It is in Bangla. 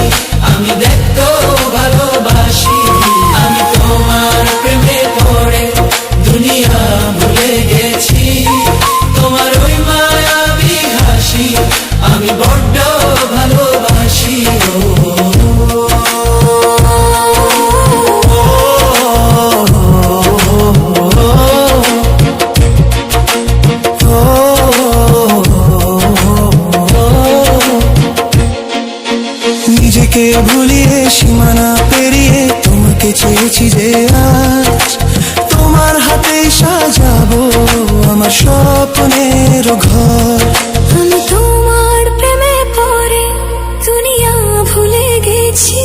Thank you. স্বপ্নের ঘর। আমি তোমার প্রেমে পড়ে দুনিয়া ভুলে গেছি।